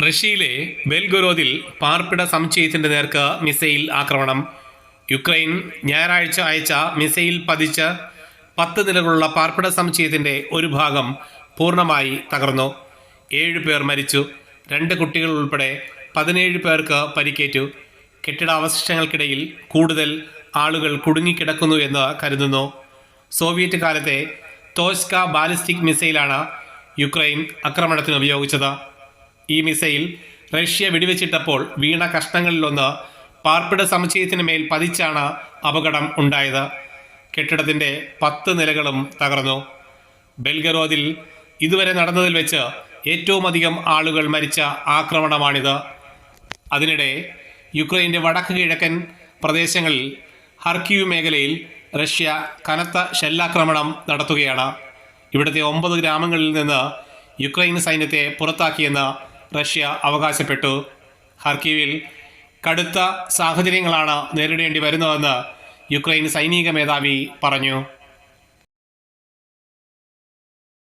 റഷ്യയിലെ ബെൽഗൊരോദിൽ പാർപ്പിട സമുച്ചയത്തിന്റെ നേർക്ക് മിസൈൽ ആക്രമണം. യുക്രൈൻ ഞായറാഴ്ച അയച്ച മിസൈൽ പതിച്ച് പത്ത് നിലകളുള്ള പാർപ്പിട സമുച്ചയത്തിന്റെ ഒരു ഭാഗം പൂർണമായി തകർന്നു. ഏഴ് പേർ മരിച്ചു. രണ്ട് കുട്ടികൾ ഉൾപ്പെടെ പതിനേഴ് പേർക്ക് പരിക്കേറ്റു. കെട്ടിടാവശിഷ്ടങ്ങൾക്കിടയിൽ കൂടുതൽ ആളുകൾ കുടുങ്ങിക്കിടക്കുന്നു എന്ന് കരുതുന്നു. സോവിയറ്റ് കാലത്തെ തോസ്ക ബാലിസ്റ്റിക് മിസൈലാണ് യുക്രൈൻ ആക്രമണത്തിന് ഉപയോഗിച്ചത്. ഈ മിസൈൽ റഷ്യ വെടിവെച്ചിട്ടപ്പോൾ വീണ കഷ്ണങ്ങളിലൊന്ന് പാർപ്പിട സമുച്ചയത്തിന് മേൽ പതിച്ചാണ് അപകടം ഉണ്ടായത്. കെട്ടിടത്തിന്റെ പത്ത് നിലകളും തകർന്നു. ബെൽഗറോദിൽ ഇതുവരെ നടന്നതിൽ വെച്ച് ഏറ്റവും അധികം ആളുകൾ മരിച്ച ആക്രമണമാണിത്. അതിനിടെ യുക്രൈന്റെ വടക്ക് കിഴക്കൻ പ്രദേശങ്ങളിൽ ഹർക്കിയു മേഖലയിൽ റഷ്യ കനത്ത ഷെല്ലാക്രമണം നടത്തുകയാണ്. ഇവിടുത്തെ ഒമ്പത് ഗ്രാമങ്ങളിൽ നിന്ന് യുക്രൈൻ സൈന്യത്തെ പുറത്താക്കിയെന്ന് റഷ്യ അവകാശപ്പെട്ടു. ഹർക്കീവിൽ കടുത്ത സാഹചര്യങ്ങളാണ് നേരിടേണ്ടി വരുന്നതെന്ന് യുക്രൈൻ സൈനിക മേധാവി പറഞ്ഞു.